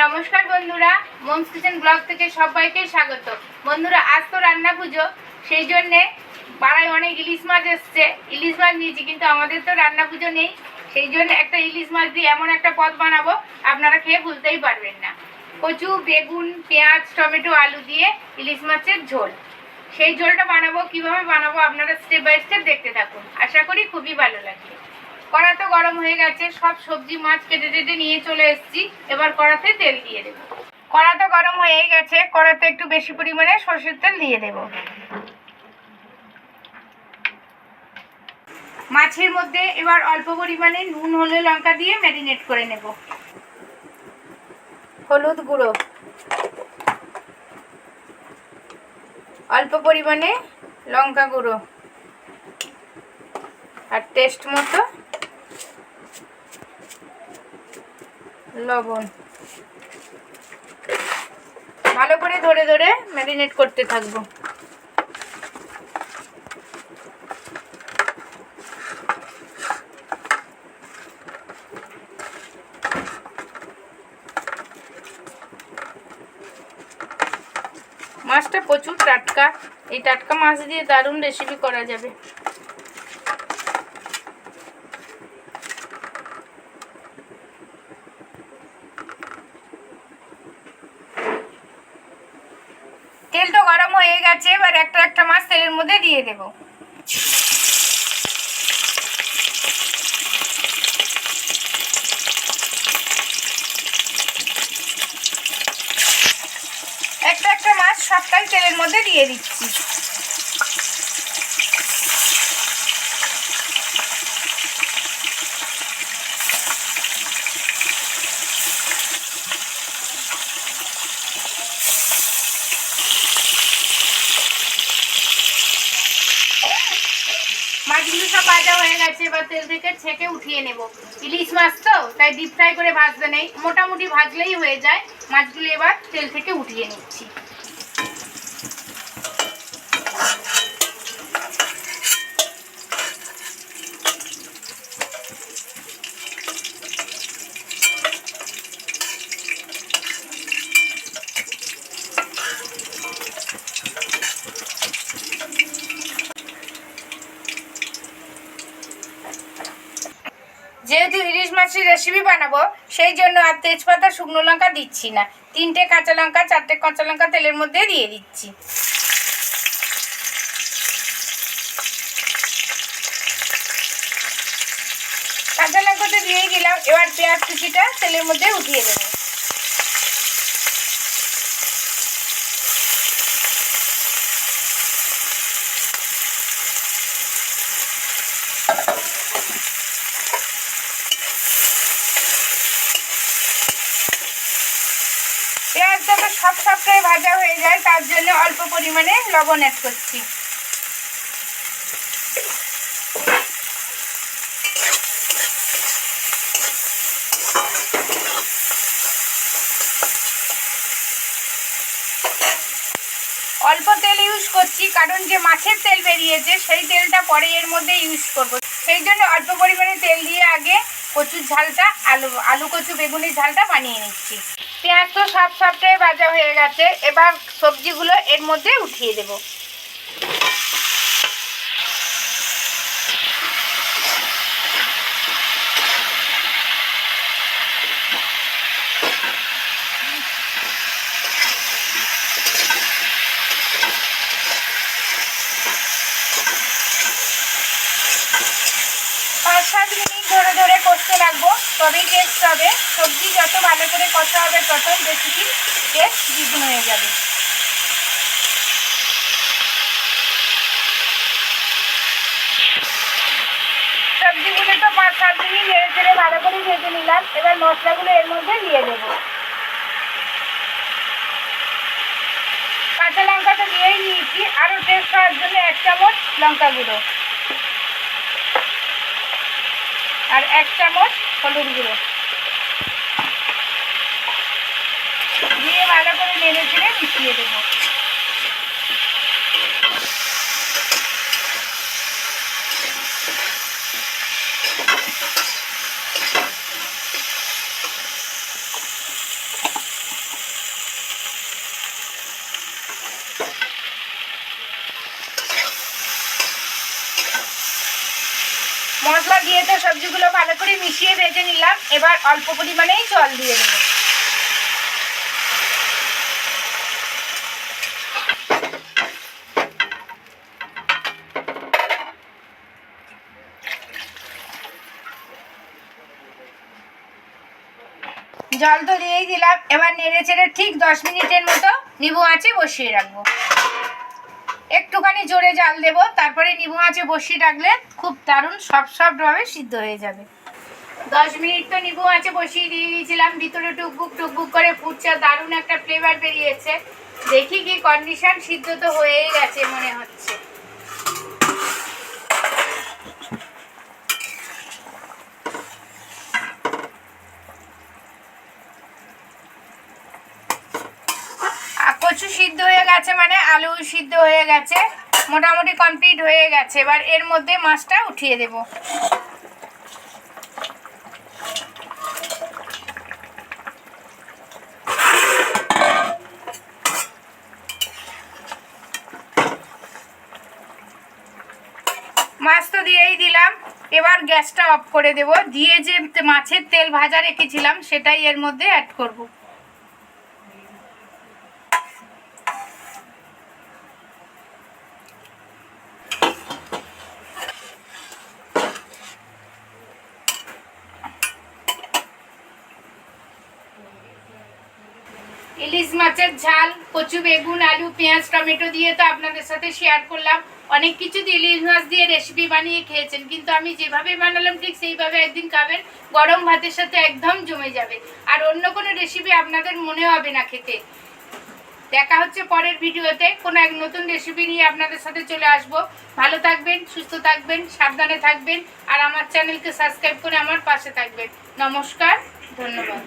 নমস্কার বন্ধুরা moms kitchen blog থেকে সবাইকে স্বাগত। বন্ধুরা, আজ তো রান্না পুজো, সেই জন্যে পাড়ায় অনেক ইলিশ মাছ এসছে। ইলিশ মাছ নিয়েছি, কিন্তু আমাদের তো রান্না পুজো নেই। সেই জন্য একটা ইলিশ মাছ দিয়ে এমন একটা পদ বানাবো, আপনারা খেয়ে ভুলতেই পারবেন না। কচু, বেগুন, পেঁয়াজ, টমেটো, আলু দিয়ে ইলিশ মাছের ঝোল। সেই ঝোলটা বানাবো, কীভাবে বানাবো আপনারা স্টেপ বাই স্টেপ দেখতে থাকুন। আশা করি খুবই ভালো লাগবে। কড়া তো গরম হয়ে গেছে, সব সবজি, মাছ কেটে টেটে নিয়ে চলে এসেছি। এবার কড়াতে তেল দিয়ে দেবো। কড়া তো গরম হয়ে গেছে কড়াতে একটু বেশি পরিমাণে সর্ষের তেল দিয়ে দেব। মাছের মধ্যে এবার অল্প পরিমাণে নুন, হলুদ, লঙ্কা দিয়ে ম্যারিনেট করে নেব। হলুদ গুঁড়ো। অল্প পরিমাণে লঙ্কা গুঁড়ো। আর টেস্ট মতো লবণ। ভালো করে ধরে ধরে ম্যারিনেট করতে থাকব। মাছটা প্রচুর টাটকা। এই টাটকা মাছ দিয়ে দারুণ রেসিপি করা যাবে তেল তো গেছে এবার একটা একটা মাছ তেলের মধ্যে দিয়ে দেব। একটা একটা মাছ সবটাই তেলের মধ্যে দিয়ে দিচ্ছি। মাছগুলো সব ভাজা হয়ে গেছে, এবার তেল থেকে ছেঁকে উঠিয়ে নেব। ইলিশ মাছ তো, তাই ডিপ ফ্রাই করে ভাজতে নেই। মোটামুটি ভাজলেই হয়ে যায়। মাছগুলো এবার তেল থেকে উঠিয়ে নিচ্ছি যেহেতু ইলিশ মাছের রেসিপি বানাবো, সেই জন্য আর তেজপাতা, শুকনো লঙ্কা দিচ্ছি না। তিনটে কাঁচা লঙ্কা, চারটে কাঁচা লঙ্কা তেলের মধ্যে দিয়ে দিচ্ছি। কাঁচা লঙ্কাটা দিয়ে দিলাম, এবার পেঁয়াজ কুচিটা তেলের মধ্যে উঠিয়ে দেবো তো সব সবটাই ভাজা হয়ে যায়, তার জন্য অল্প পরিমাণে লবণ অ্যাড করছি। অল্প তেল ইউজ করছি, কারণ যে মাছের তেল বেরিয়েছে, সেই তেলটা পরে এর মধ্যে ইউজ করব। সেই জন্য অল্প পরিমাণে তেল দিয়ে আগে কচুর ঝালটা, আলু আলু কচু বেগুনের ঝালটা বানিয়ে নিচ্ছি। পেঁয়াজ তো সব সবটাই ভাজা হয়ে গেছে। এবার সবজিগুলো এর মধ্যে উঠিয়ে দেব পাঁচ সাত মিনিট ধরে ধরে কষতে লাগবো তবেই টেস্ট হবে। সবজি যত ভালো করে কষা হবে ততই রেসিপির টেস্ট দ্বিগুণ হয়ে যাবে। সবজিগুলো তো পাঁচ সাত নেড়ে চেড়ে ভালো করে ভেজে নিলাম। এবার মশলাগুলো এর মধ্যে দিয়ে দেবো। কাঁচা লঙ্কাটা দিয়েই নিয়েছি। আরও টেস্ট হওয়ার জন্য এক চামচ লঙ্কা আর এক চামচ হলুদ গুঁড়ো দিয়ে ভালো করে নেড়ে চেড়ে মিশিয়ে দেবো। মশলা দিয়ে তো সবজিগুলো ভালো করে মিশিয়ে ভেজে নিলাম। এবার অল্প পরিমাণেই জল দিয়ে দেবো। জল তো দিয়েই দিলাম। এবার নেড়ে চেড়ে ঠিক দশ মিনিটের মতো নিবু আঁচে বসিয়ে রাখব। একটুখানি জোরে জাল দেব, তারপরে নিবু আঁচে বসিয়ে ডাকলে খুব দারুণ সব সবভাবে সিদ্ধ হয়ে যাবে। দশ মিনিট তো নিবু আঁচে বসিয়ে দিয়ে দিয়েছিলাম, ভিতরে টুকবুক টুকবুক করে ফুটছে, দারুণ একটা ফ্লেভার বেরিয়েছে। দেখি কি কন্ডিশন সিদ্ধ তো হয়েই গেছে মনে হচ্ছে আর কচু সিদ্ধ হয়ে গেছে মানে আলু সিদ্ধ হয়ে গেছে, মোটামুটি কমপ্লিট হয়ে গেছে। এবার এর মধ্যে মাছটা উঠিয়ে দেব। মাছ তো দিয়েই দিলাম। এবার গ্যাসটা অফ করে দেব। দিয়ে যে মাছের তেল ভাজা রেখেছিলাম, সেটাই এর মধ্যে অ্যাড করব। ইলিশ মাছের ঝাল, কচু, বেগুন, আলু, পেঁয়াজ, টমেটো দিয়ে তো আপনাদের সাথে শেয়ার করলাম। অনেক কিছু দিয়ে ইলিশ মাছ দিয়ে রেসিপি বানিয়ে খেয়েছেন, কিন্তু আমি যেভাবে বানালাম ঠিক সেইভাবে একদিন খাবেন, গরম ভাতের সাথে একদম জমে যাবে। আর অন্য কোনো রেসিপি আপনাদের মনে হবে না খেতে। দেখা হচ্ছে পরের ভিডিওতে, কোনো এক নতুন রেসিপি নিয়ে আপনাদের সাথে চলে আসব। ভালো থাকবেন, সুস্থ থাকবেন, সাবধানে থাকবেন, আর আমার চ্যানেলকে সাবস্ক্রাইব করে আমার পাশে থাকবেন। নমস্কার, ধন্যবাদ।